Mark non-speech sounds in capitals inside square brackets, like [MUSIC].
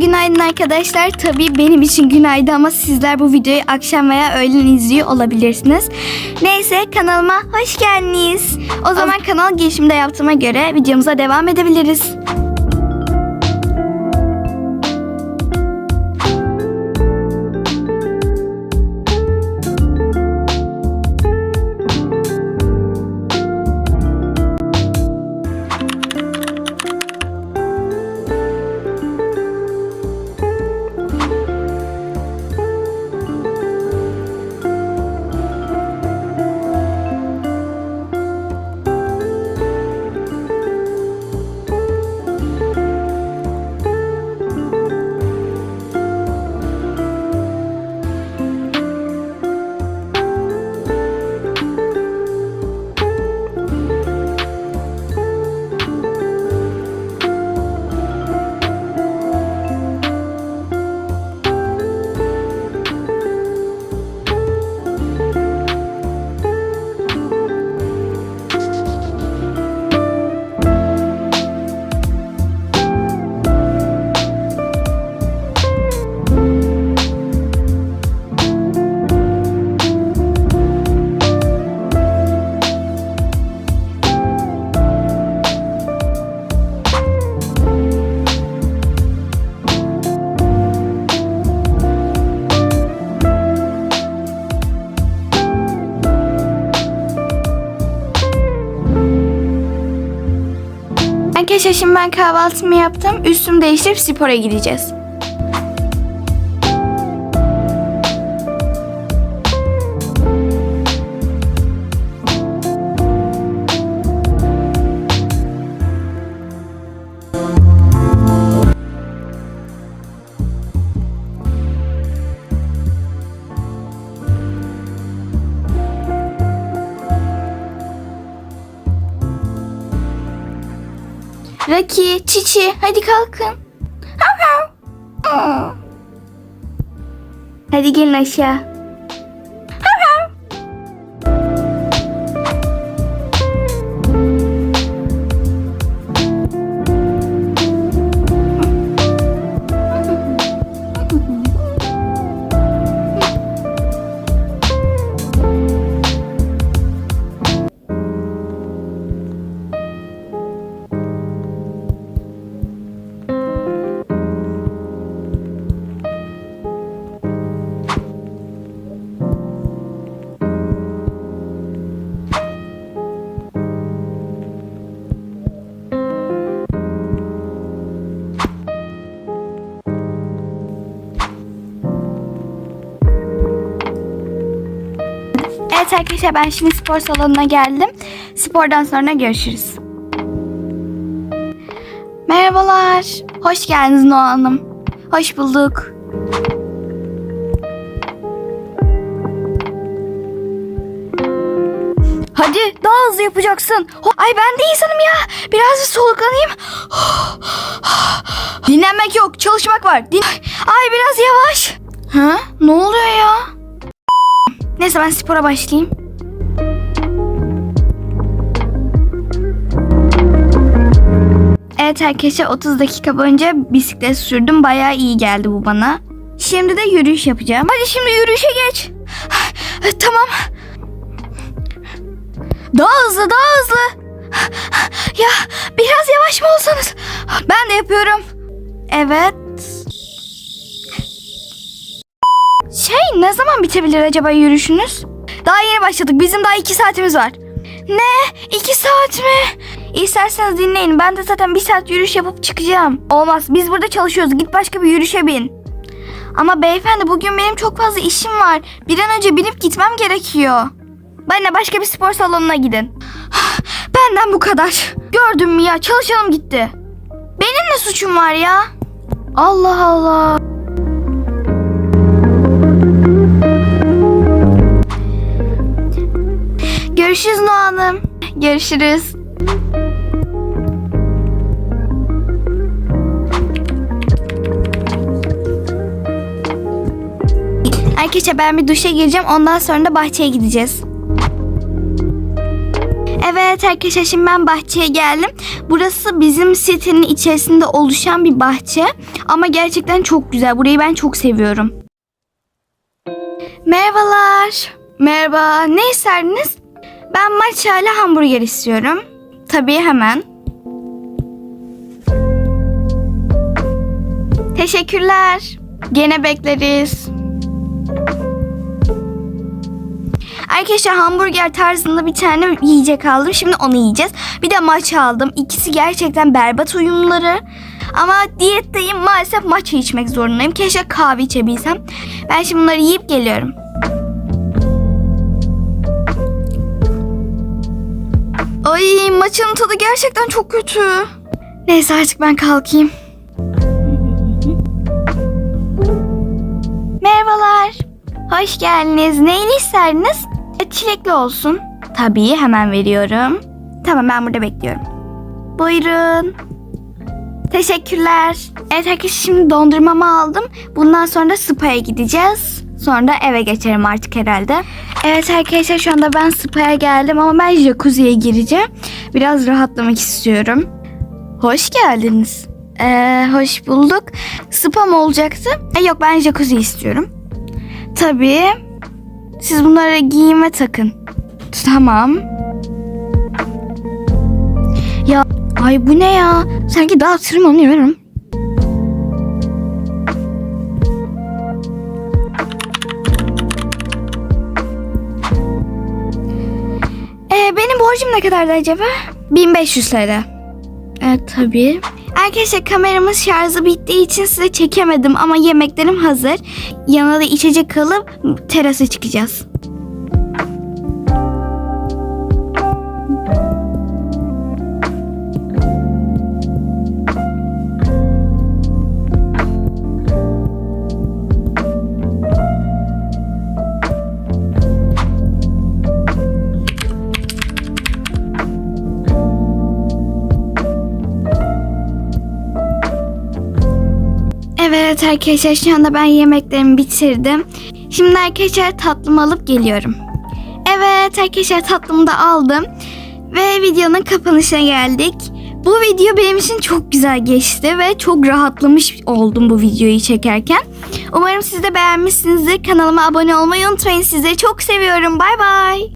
günaydın arkadaşlar. Tabii benim için günaydın ama sizler bu videoyu akşam veya öğlen izliyor olabilirsiniz. Neyse kanalıma hoş geldiniz. O zaman kanal girişimde yaptığıma göre videomuza devam edebiliriz. Arkadaşlar şimdi ben kahvaltımı yaptım. Üstümü değiştirip spora gideceğiz. Raki, Çiçi hadi kalkın. Hav hav. Hadi gelin aşağı. Evet arkadaşlar ben şimdi spor salonuna geldim. Spordan sonra görüşürüz. Merhabalar. Hoş geldiniz Noa Hanım. Hoş bulduk. Hadi daha hızlı yapacaksın. Ay ben de insanım ya. Biraz bir soluklanayım. Dinlenmek yok, çalışmak var. Din Ay biraz yavaş. Ha? Ne oluyor ya? Neyse ben spora başlayayım. Evet arkadaşlar 30 dakika boyunca bisiklet sürdüm. Bayağı iyi geldi bu bana. Şimdi de yürüyüş yapacağım. Hadi şimdi yürüyüşe geç. Tamam. Daha hızlı daha hızlı. Ya biraz yavaş mı olsanız? Ben de yapıyorum. Evet. Şey ne zaman bitebilir acaba yürüyüşünüz? Daha yeni başladık. Bizim daha iki saatimiz var. Ne? İki saat mi? İsterseniz dinleyin. Ben de zaten bir saat yürüyüş yapıp çıkacağım. Olmaz. Biz burada çalışıyoruz. Git başka bir yürüyüşe bin. Ama beyefendi bugün benim çok fazla işim var. Bir an önce binip gitmem gerekiyor. Benle başka bir spor salonuna gidin. [SIGHS] Benden bu kadar. Gördün mü ya? Çalışalım gitti. Benim ne suçum var ya? Allah Allah. Görüşürüz Noa Hanım. Görüşürüz. Arkadaşlar ben bir duşa gireceğim. Ondan sonra da bahçeye gideceğiz. Evet arkadaşlar şimdi ben bahçeye geldim. Burası bizim sitenin içerisinde oluşan bir bahçe. Ama gerçekten çok güzel. Burayı ben çok seviyorum. Merhabalar. Merhaba. Ne isterdiniz? Ben matcha hamburger istiyorum. Tabii hemen. Teşekkürler. Gene bekleriz. Arkadaşlar hamburger tarzında bir tane yiyecek aldım. Şimdi onu yiyeceğiz. Bir de matcha aldım. İkisi gerçekten berbat uyumları. Ama diyetteyim maalesef matcha içmek zorundayım. Keşke kahve içebilsem. Ben şimdi bunları yiyip geliyorum. Ay maçın tadı gerçekten çok kötü. Neyse artık ben kalkayım. Merhabalar. Hoş geldiniz. Neyini isterdiniz? E, Çilekli olsun. Tabii hemen veriyorum. Tamam ben burada bekliyorum. Buyurun. Teşekkürler. Evet arkadaşlar şimdi dondurmamı aldım. Bundan sonra da spa'ya gideceğiz. Sonra eve geçerim artık herhalde. Evet arkadaşlar şu anda ben spa'ya geldim ama ben jacuzziye gireceğim. Biraz rahatlamak istiyorum. Hoş geldiniz. Ee, hoş bulduk. Spa mı olacaktı? E, yok ben jacuzzi istiyorum. Tabii. Siz bunları giyime takın. Tamam. Ya ay bu ne ya? Sanki daha tırmanıyorum. Borcum ne kadardı acaba? 1500 TL. Evet tabii. Arkadaşlar kameramız şarjı bittiği için size çekemedim ama yemeklerim hazır. Yanına da içecek alıp terasa çıkacağız. Evet arkadaşlar şu anda ben yemeklerimi bitirdim. Şimdi arkadaşlar tatlımı alıp geliyorum. Evet arkadaşlar tatlımı da aldım. Ve videonun kapanışına geldik. Bu video benim için çok güzel geçti ve çok rahatlamış oldum bu videoyu çekerken. Umarım siz de beğenmişsinizdir. Kanalıma abone olmayı unutmayın. Sizleri çok seviyorum. Bay bay.